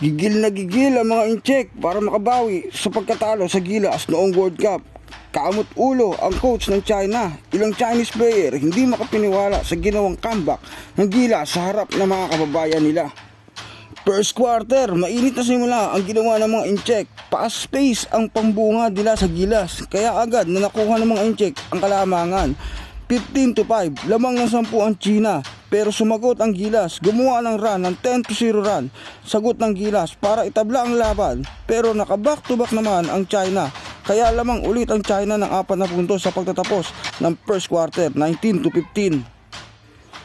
Gigil na gigil ang mga incheck para makabawi sa pagkatalo sa Gilas noong World Cup. Kaamot ulo ang coach ng China. Ilang Chinese player hindi makapiniwala sa ginawang comeback ng Gilas sa harap ng mga kababayan nila. First quarter, mainit na simula ang ginawa ng mga incheck. Paas space ang pambunga nila sa gilas. Kaya agad na nakuha ng mga incheck ang kalamangan. 15 to 5, lamang ng 10 ang China. Pero sumagot ang gilas, gumawa ng run ng 10 to 0 run. Sagot ng gilas para itabla ang laban. Pero naka back to back naman ang China. Kaya lamang ulit ang China ng 4 na puntos sa pagtatapos ng first quarter, 19 to 15.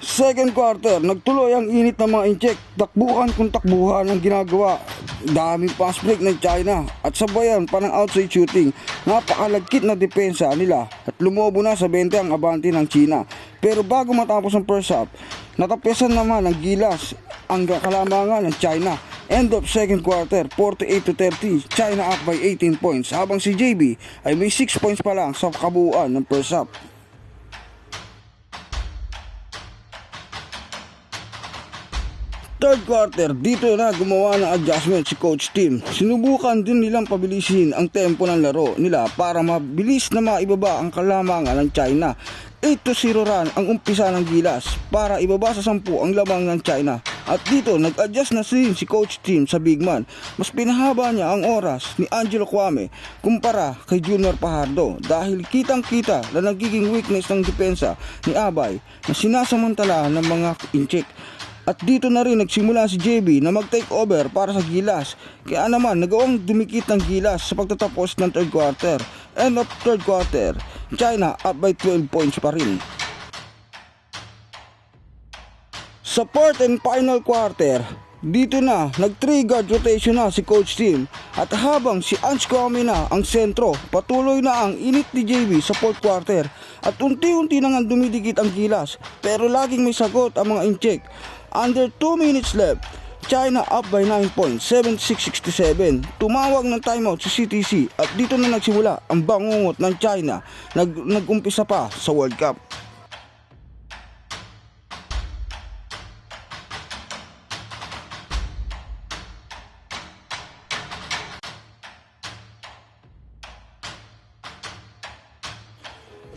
Second quarter, nagtuloy ang init ng mga incheck. Takbuhan kung takbuhan ang ginagawa. Daming pass break ng China at sabayan pa ng outside shooting. Napakalagkit na depensa nila at lumobo na sa 20 ang abante ng China. Pero bago matapos ang first half, natapesan naman ng gilas ang kalamangan ng China. End of second quarter, 48 to 30, China up by 18 points habang si JB ay may 6 points pa lang sa kabuuan ng first half. Third quarter, dito na gumawa ng adjustment si coach team. Sinubukan din nilang pabilisin ang tempo ng laro nila para mabilis na maibaba ang kalamangan ng China. 8 to 0 run ang umpisa ng gilas para ibaba sa 10 ang lamang ng China. At dito, nag-adjust na sin si coach team sa big man. Mas pinahaba niya ang oras ni Angelo Kwame kumpara kay Junior Pajardo dahil kitang-kita na nagiging weakness ng depensa ni Abay na sinasamantala ng mga incheck. At dito na rin nagsimula si JB na mag-take over para sa Gilas. Kaya naman nagawang dumikit ng Gilas sa pagtatapos ng third quarter. End of third quarter, China up by 12 points pa rin. Sa fourth and final quarter, dito na nag-three guard rotation na si coach team at habang si Ange Kwame na ang sentro, patuloy na ang init ni JB sa fourth quarter at unti-unti na nga dumidikit ang gilas pero laging may sagot ang mga incheck. Under 2 minutes left, China up by 9 points, 76-67. Tumawag ng timeout si CTC at dito na nagsimula ang bangungot ng China nag nag-umpisa pa sa World Cup.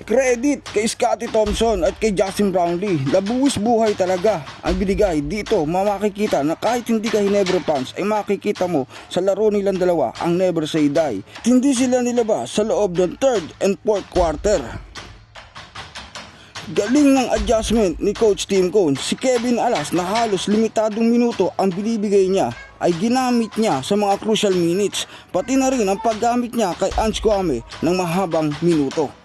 Credit kay Scotty Thompson at kay Justin Brownlee. Labuwis buhay talaga ang binigay dito. Mamakikita na kahit hindi ka Hinebra fans ay makikita mo sa laro nilang dalawa ang Never Say Die. Hindi sila nilabas sa loob ng third and fourth quarter. Galing ng adjustment ni Coach Tim Cone. Si Kevin Alas na halos limitadong minuto ang binibigay niya ay ginamit niya sa mga crucial minutes. Pati na rin ang paggamit niya kay Ange Kwame ng mahabang minuto.